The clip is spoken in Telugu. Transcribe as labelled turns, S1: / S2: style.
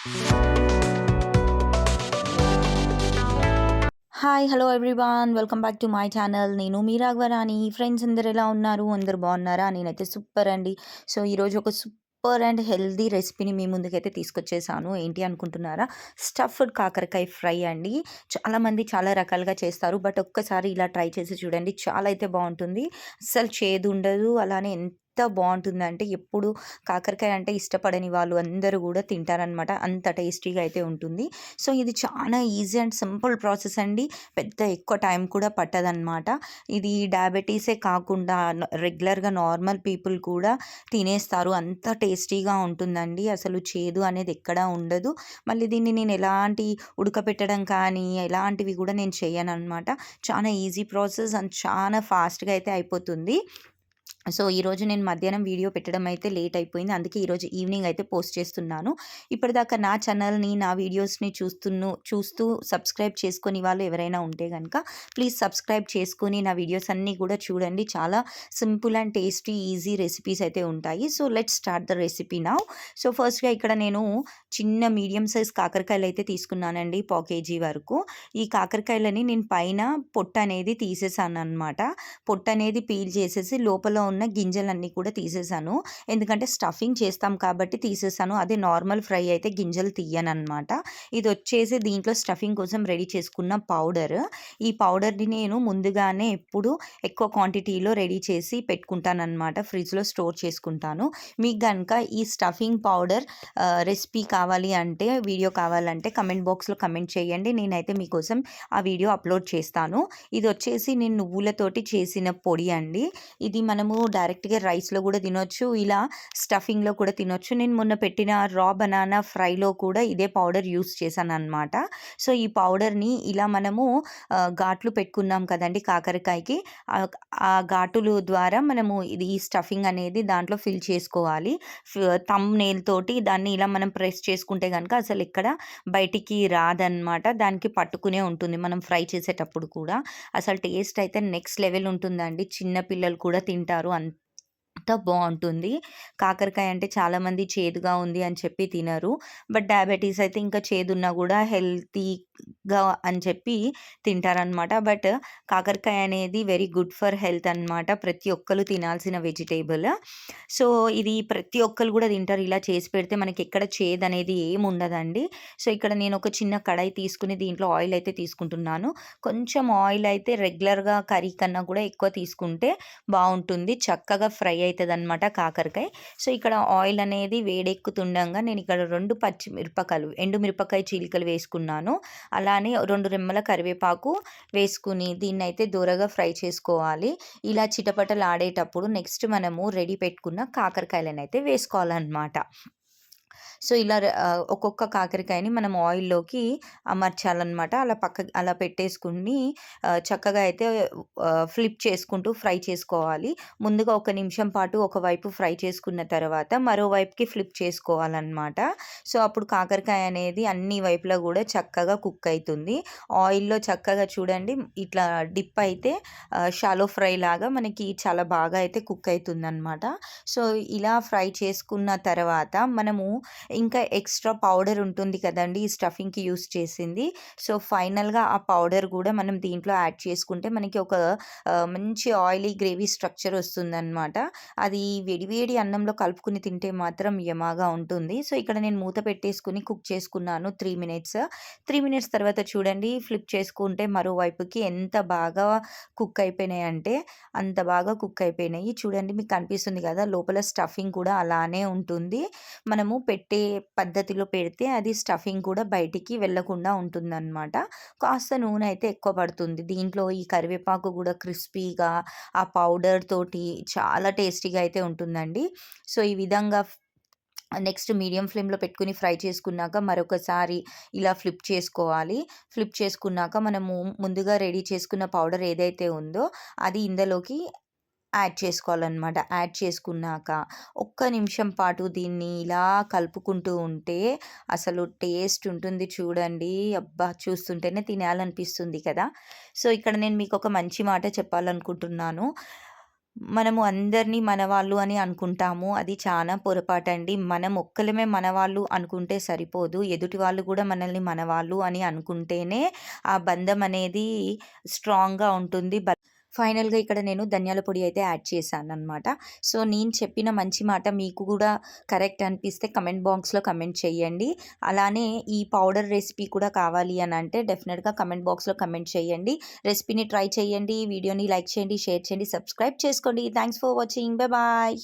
S1: Hi hello everyone welcome back to my channel నేను మీ రాఘవరాణి ఫ్రెండ్స్ అందరు ఎలా ఉన్నారు? అందరు బాగున్నారా? నేనైతే సూపర్ అండి. సో ఈరోజు ఒక సూపర్ అండ్ హెల్దీ రెసిపీని మీ ముందుకైతే తీసుకొచ్చేసాను. ఏంటి అనుకుంటున్నారా? స్టఫ్డ్ కాకరకాయ ఫ్రై అండి. చాలామంది చాలా రకాలుగా చేస్తారు. బట్ ఒక్కసారి ఇలా ట్రై చేసి చూడండి. చాలా అయితే బాగుంటుంది. అస్సలు చేదు ఉండదు. అలానే ఎంత ఎంత బాగుంటుందంటే ఎప్పుడు కాకరకాయ అంటే ఇష్టపడని వాళ్ళు అందరూ కూడా తింటారనమాట అంత టేస్టీగా అయితే ఉంటుంది. సో ఇది చాలా ఈజీ అండ్ సింపుల్ ప్రాసెస్ అండి. పెద్ద ఎక్కువ టైం కూడా పట్టదనమాట ఇది డయాబెటీసే కాకుండా రెగ్యులర్గా నార్మల్ పీపుల్ కూడా తినేస్తారు. అంత టేస్టీగా ఉంటుందండి. అసలు చేదు అనేది ఎక్కడా ఉండదు. మళ్ళీ దీన్ని నేను ఎలాంటి ఉడకపెట్టడం కానీ ఎలాంటివి కూడా నేను చేయను అనమాట చాలా ఈజీ ప్రాసెస్ అండ్ చాలా ఫాస్ట్గా అయితే అయిపోతుంది. సో ఈరోజు నేను మధ్యాహ్నం వీడియో పెట్టడం అయితే లేట్ అయిపోయింది. అందుకే ఈరోజు ఈవినింగ్ అయితే పోస్ట్ చేస్తున్నాను. ఇప్పటిదాకా నా ఛానల్ని నా వీడియోస్ని చూస్తున్న చూస్తూ సబ్స్క్రైబ్ చేసుకొని వాళ్ళు ఎవరైనా ఉంటే కనుక ప్లీజ్ సబ్స్క్రైబ్ చేసుకొని నా వీడియోస్ అన్నీ కూడా చూడండి. చాలా simple and tasty easy recipes అయితే ఉంటాయి. So let start the recipe నా. సో ఫస్ట్గా ఇక్కడ నేను చిన్న మీడియం సైజ్ కాకరకాయలు అయితే తీసుకున్నానండి పా కేజీ వరకు. ఈ కాకరకాయలని నేను పైన పొట్ట అనేది తీసేసాను అనమాట పొట్ట అనేది పీల్ చేసేసి లోపల ఉన్న గింజలన్నీ కూడా తీసేసాను. ఎందుకంటే స్టఫింగ్ చేస్తాం కాబట్టి తీసేసాను. అదే నార్మల్ ఫ్రై అయితే గింజలు తీయనమాట ఇది వచ్చేసి దీంట్లో స్టఫింగ్ కోసం రెడీ చేసుకున్న పౌడర్. ఈ పౌడర్ని నేను ముందుగానే ఎప్పుడు ఎక్కువ క్వాంటిటీలో రెడీ చేసి పెట్టుకుంటాను అనమాట ఫ్రిడ్జ్లో స్టోర్ చేసుకుంటాను. మీకు కనుక ఈ స్టఫింగ్ పౌడర్ రెసిపీ కావాలి అంటే వీడియో కావాలంటే కమెంట్ బాక్స్లో కమెంట్ చేయండి. నేనైతే మీకోసం ఆ వీడియో అప్లోడ్ చేస్తాను. ఇది వచ్చేసి నేను నువ్వులతోటి చేసిన పొడి అండి. ఇది మనము డైరెక్ట్గా రైస్లో కూడా తినొచ్చు ఇలా స్టఫింగ్లో కూడా తినొచ్చు. నేను మొన్న పెట్టిన రా బనానా ఫ్రైలో కూడా ఇదే పౌడర్ యూస్ చేశాను అనమాట సో ఈ పౌడర్ని ఇలా మనము ఘాట్లు పెట్టుకున్నాం కదండి కాకరకాయకి ఆ ఘాటులు ద్వారా మనము ఇది ఈ స్టఫింగ్ అనేది దాంట్లో ఫిల్ చేసుకోవాలి. తమ్ నేల్ తోటి దాన్ని ఇలా మనం ప్రెస్ చేసుకుంటే కనుక అసలు ఇక్కడ బయటికి రాదనమాట దానికి పట్టుకునే ఉంటుంది మనం ఫ్రై చేసేటప్పుడు కూడా. అసలు టేస్ట్ అయితే నెక్స్ట్ లెవెల్ ఉంటుందండి. చిన్న పిల్లలు కూడా తింటారు. అంత బాగుంటుంది. కాకరకాయ అంటే చాలామంది చేదుగా ఉంది అని చెప్పి తినరు. బట్ డయాబెటీస్ అయితే ఇంకా చేదున్నా కూడా హెల్తీ గా అని చెప్పి తింటారనమాట బట్ కాకరకాయ అనేది వెరీ గుడ్ ఫర్ హెల్త్ అనమాట ప్రతి ఒక్కరు తినాల్సిన వెజిటేబుల్. సో ఇది ప్రతి ఒక్కరు కూడా తింటారు. ఇలా చేసి పెడితే మనకి ఎక్కడ చేదు అనేది ఏమి ఉండదండి. సో ఇక్కడ నేను ఒక చిన్న కడాయి తీసుకుని దీంట్లో ఆయిల్ అయితే తీసుకుంటున్నాను. కొంచెం ఆయిల్ అయితే రెగ్యులర్గా కర్రీ కన్నా కూడా ఎక్కువ తీసుకుంటే బాగుంటుంది. చక్కగా ఫ్రై అవుతుంది అనమాట కాకరకాయ. సో ఇక్కడ ఆయిల్ అనేది వేడెక్కుతుండగా నేను ఇక్కడ రెండు పచ్చిమిరపకాయలు ఎండు మిరపకాయ చీలికలు వేసుకున్నాను. అలానే రెండు రెమ్మల కరివేపాకు వేసుకుని దీన్ని అయితే దూరగా ఫ్రై చేసుకోవాలి. ఇలా చిటపటలు ఆడేటప్పుడు నెక్స్ట్ మనము రెడీ పెట్టుకున్న కాకరకాయలను అయితే వేసుకోవాలన్నమాట. సో ఇలా ఒక్కొక్క కాకరకాయని మనం ఆయిల్లోకి అమర్చాలన్నమాట. అలా పక్క అలా పెట్టేసుకుని చక్కగా అయితే ఫ్లిప్ చేసుకుంటూ ఫ్రై చేసుకోవాలి. ముందుగా ఒక నిమిషం పాటు ఒకవైపు ఫ్రై చేసుకున్న తర్వాత మరోవైపుకి ఫ్లిప్ చేసుకోవాలన్నమాట. సో అప్పుడు కాకరకాయ అనేది అన్ని వైపులా కూడా చక్కగా కుక్ అవుతుంది ఆయిల్లో చక్కగా చూడండి ఇట్లా డిప్ అయితే షాలో ఫ్రై లాగా మనకి చాలా బాగా అయితే కుక్ అవుతుంది అనమాట సో ఇలా ఫ్రై చేసుకున్న తర్వాత మనము ఇంకా ఎక్స్ట్రా పౌడర్ ఉంటుంది కదండి ఈ స్టఫింగ్కి యూస్ చేసింది. సో ఫైనల్గా ఆ పౌడర్ కూడా మనం దీంట్లో యాడ్ చేసుకుంటే మనకి ఒక మంచి ఆయిలీ గ్రేవీ స్ట్రక్చర్ వస్తుందన్నమాట. అది వేడివేడి అన్నంలో కలుపుకుని తింటే మాత్రం యమాగా ఉంటుంది. సో ఇక్కడ నేను మూత పెట్టేసుకుని కుక్ చేసుకున్నాను త్రీ మినిట్స్. త్రీ మినిట్స్ తర్వాత చూడండి ఫ్లిప్ చేసుకుంటే మరోవైపుకి ఎంత బాగా కుక్ అయిపోయినాయి అంటే అంత బాగా కుక్ అయిపోయినాయి. చూడండి మీకు కనిపిస్తుంది కదా లోపల స్టఫింగ్ కూడా అలానే ఉంటుంది. మనము పెట్టే పద్ధతిలో పెడితే అది స్టఫింగ్ కూడా బయటికి వెళ్ళకుండా ఉంటుందన్నమాట. కాస్త నూనె అయితే ఎక్కువ పడుతుంది. దీంట్లో ఈ కరివేపాకు కూడా క్రిస్పీగా ఆ పౌడర్ తోటి చాలా టేస్టీగా అయితే ఉంటుందండి. సో ఈ విధంగా నెక్స్ట్ మీడియం ఫ్లేమ్లో పెట్టుకుని ఫ్రై చేసుకున్నాక మరొకసారి ఇలా ఫ్లిప్ చేసుకోవాలి. ఫ్లిప్ చేసుకున్నాక మనము ముందుగా రెడీ చేసుకున్న పౌడర్ ఏదైతే ఉందో అది ఇందులోకి యాడ్ చేసుకోవాలన్నమాట యాడ్ చేసుకున్నాక ఒక్క నిమిషం పాటు దీన్ని ఇలా కలుపుకుంటూ ఉంటే అసలు టేస్ట్ ఉంటుంది చూడండి అబ్బా చూస్తుంటేనే తినాలనిపిస్తుంది కదా సో ఇక్కడ నేను మీకు ఒక మంచి మాట చెప్పాలనుకుంటున్నాను మనము అందరిని మనవాళ్ళు అని అనుకుంటాము. అది చాలా పొరపాటండి. మనం ఒక్కలమే మనవాళ్ళు అనుకుంటే సరిపోదు. ఎదుటి వాళ్ళు కూడా మనల్ని మనవాళ్ళు అని అనుకుంటేనే ఆ బంధం అనేది స్ట్రాంగ్‌గా ఉంటుంది. ఫైనల్‌గా ఇక్కడ నేను ధనియాల పొడి అయితే యాడ్ చేశాను అనమాట సో, నేను చెప్పిన మంచి మాట మీకు కూడా కరెక్ట్ అనిపిస్తే కమెంట్ బాక్స్‌లో కమెంట్ చేయండి. అలానే ఈ పౌడర్ రెసిపీ కూడా కావాలి అని అంటే డెఫినెట్గా కమెంట్ బాక్స్‌లో కమెంట్ చేయండి. రెసిపీని ట్రై చేయండి. వీడియోని లైక్ చేయండి, షేర్ చేయండి, సబ్స్క్రైబ్ చేసుకోండి. Thanks for watching. Bye bye.